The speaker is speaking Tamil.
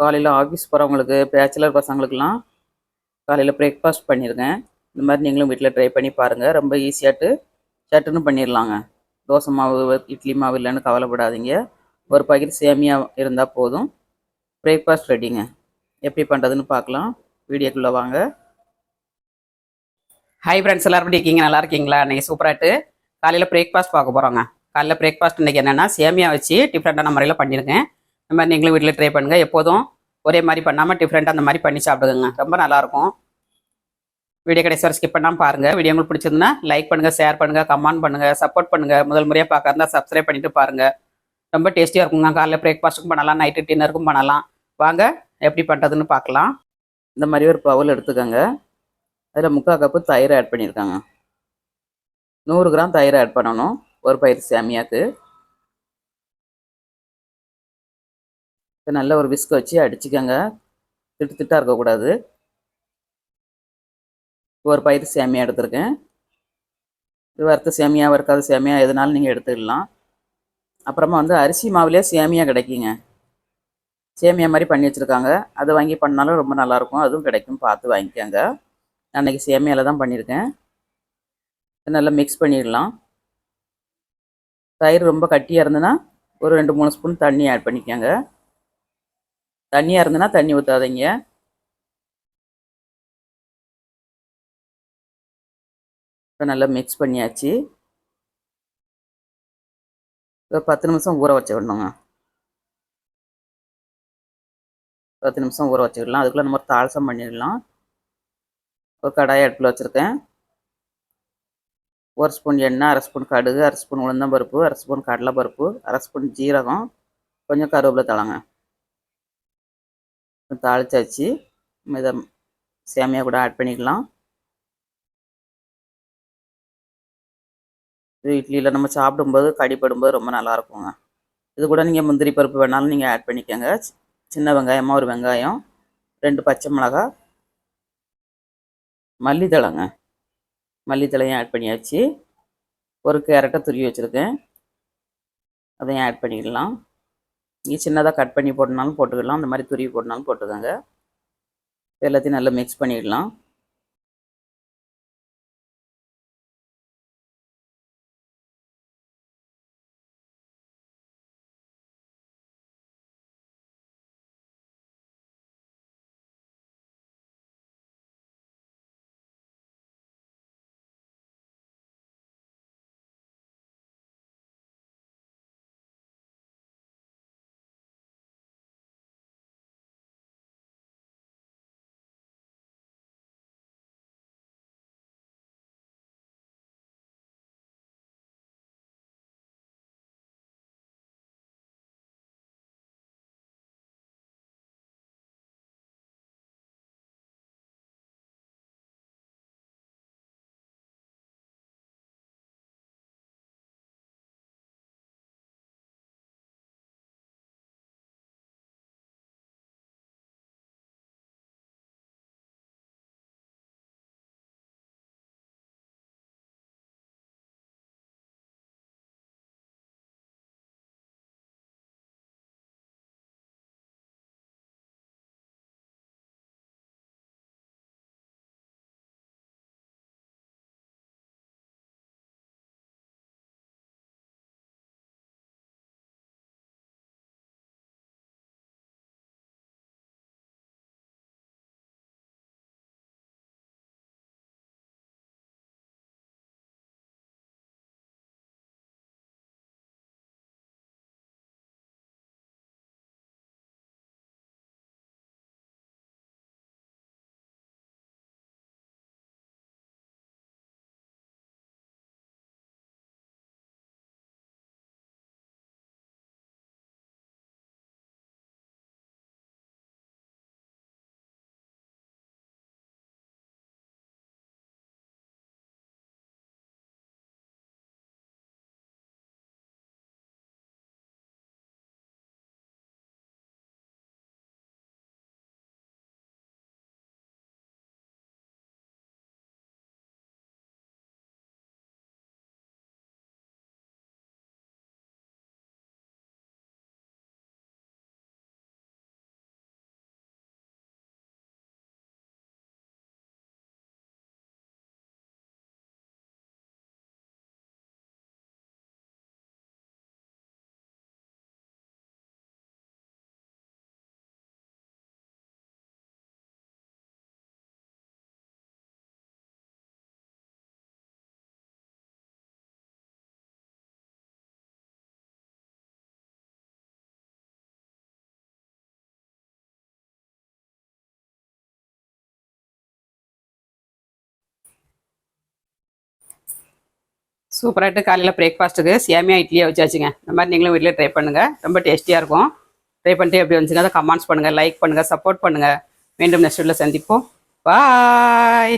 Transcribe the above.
காலையில் ஆஃபீஸ் போகிறவங்களுக்கு பேச்சுலர் பசங்களுக்கெல்லாம் காலையில் பிரேக்ஃபாஸ்ட் பண்ணியிருக்கேன் இந்த மாதிரி நீங்களும் வீட்டில் ட்ரை பண்ணி பாருங்கள் ரொம்ப ஈஸியாட்டு சட்டுன்னு பண்ணிடலாங்க தோசை மாவு இட்லி மாவு இல்லைன்னு கவலைப்படாதீங்க. ஒரு பாக்கெட் சேமியா இருந்தால் போதும். பிரேக்ஃபாஸ்ட் ரெடிங்க எப்படி பண்ணுறதுன்னு பார்க்கலாம். வீடியோக்குள்ளே வாங்க. ஹை ஃப்ரெண்ட்ஸ் எல்லோரும் எப்படி இருக்கீங்க? நல்லா இருக்கீங்களா? இன்றைக்கி சூப்பராகிட்டு காலையில் பிரேக்ஃபாஸ்ட் பார்க்க போகிறோங்க காலையில் பிரேக்ஃபாஸ்ட் இன்றைக்கி என்னென்னா சேமியா வச்சு டிஃப்ரெண்ட்டான முறையில் பண்ணியிருக்கேன் இந்த மாதிரி நீங்களும் வீட்டில் ட்ரை பண்ணுங்கள் எப்போதும் ஒரே மாதிரி பண்ணாமல் டிஃப்ரெண்ட்டாக அந்த மாதிரி பண்ணி சாப்பிடுங்க ரொம்ப நல்லாயிருக்கும் வீடியோ கடைசி வரை ஸ்கிப் பண்ணாமல் பாருங்கள் வீடியோ உங்களுக்கு பிடிச்சிருந்தா லைக் பண்ணுங்கள் ஷேர் பண்ணுங்கள் கமெண்ட் பண்ணுங்கள் சப்போர்ட் பண்ணுங்கள் முதல் முறையாக பார்க்குறதா சப்ஸ்கிரைப் பண்ணிட்டு பாருங்கள் ரொம்ப டேஸ்டியாக இருக்குங்க. காலைல பிரேக்ஃபாஸ்ட்டுக்கும் பண்ணலாம் நைட்டு டின்னருக்கும் பண்ணலாம். வாங்க எப்படி பண்ணுறதுன்னு பார்க்கலாம். இந்த மாதிரி ஒரு பவுல் எடுத்துக்கோங்க. அதில் முக்கால் கப்பு தயிர் ஆட் பண்ணியிருக்காங்க. நூறு கிராம் தயிர் ஆட் பண்ணணும். ஒரு பயிர் சேமியாக்கு. இப்போ நல்ல ஒரு விஸ்க் வச்சு அடிச்சுக்கோங்க. திட்டு திட்டாக இருக்கக்கூடாது. ஒரு பயிர் சேமியா எடுத்திருக்கேன். இது வறுத்த சேமியா வறுக்காத சேமியா எதுனாலும் நீங்கள் எடுத்துக்கலாம். அப்புறமா வந்து அரிசி மாவுலேயே சேமியா கிடைக்குங்க. சேமியா மாதிரி பண்ணி வச்சுருக்காங்க. அதை வாங்கி பண்ணாலும் ரொம்ப நல்லாயிருக்கும். அதுவும் கிடைக்கும். பார்த்து வாங்கிக்கோங்க. நான் அன்றைக்கி சேமியாவில் தான் பண்ணியிருக்கேன். நல்லா மிக்ஸ் பண்ணிடலாம். தயிர் ரொம்ப கட்டியாக இருந்ததுன்னா ஒரு ரெண்டு மூணு ஸ்பூன் தண்ணி ஆட் பண்ணிக்கோங்க. தண்ணியாக இருந்ததுன்னா தண்ணி ஊற்றாதீங்க இப்போ நல்லா மிக்ஸ் பண்ணியாச்சு. ஒரு பத்து நிமிஷம் ஊற வச்சு விடணுங்க பத்து நிமிஷம் ஊற வச்சுக்கலாம் அதுக்குள்ளே நம்ம தாளசம் பண்ணிடலாம். ஒரு கடாயை அடுப்பில் வச்சுருக்கேன். ஒரு ஸ்பூன் எண்ணெய் அரை ஸ்பூன் கடுகு அரை ஸ்பூன் உளுந்தம்பருப்பு அரை ஸ்பூன் கடலைப்பருப்பு அரை ஸ்பூன் ஜீரகம் கொஞ்சம் கருவேப்பிலை தளங்க தாளிச்சாச்சு. இதை சேமியா கூட ஆட் பண்ணிக்கலாம். இது இட்லியில் நம்ம சாப்பிடும்போது கடிப்படும்போது ரொம்ப நல்லாயிருக்குங்க இது கூட நீங்கள் முந்திரி பருப்பு வேணாலும் நீங்கள் ஆட் பண்ணிக்கோங்க. சின்ன வெங்காயமாக ஒரு வெங்காயம் ரெண்டு பச்சை மிளகா மல்லித்தழைங்க. மல்லித்தழையும் ஆட் பண்ணியாச்சு. ஒரு கேரட்டை துருவி வச்சுருக்கேன். அதையும் ஆட் பண்ணிடலாம் நீங்கள் சின்னதாக கட் பண்ணி போட்டனாலும் போட்டுக்கலாம். அந்த மாதிரி துருவி போட்டனாலும் போட்டுக்கோங்க. எல்லாத்தையும் நல்லா மிக்ஸ் பண்ணிடலாம். சூப்பராகிட்டு காலையில் பிரேக்ஃபாஸ்ட்டுக்கு சேமியா இட்லியை வச்சாச்சுங்க. இந்த மாதிரி நீங்களும் வீட்டில் ட்ரை பண்ணுங்கள் ரொம்ப டேஸ்டியாக இருக்கும். ட்ரை பண்ணிட்டு எப்படி வந்துச்சுங்க அதை கமெண்ட்ஸ் பண்ணுங்கள் லைக் பண்ணுங்கள் சப்போர்ட் பண்ணுங்கள் மீண்டும் நெக்ஸ்ட் வீட்டில் சந்திப்போம். பாய்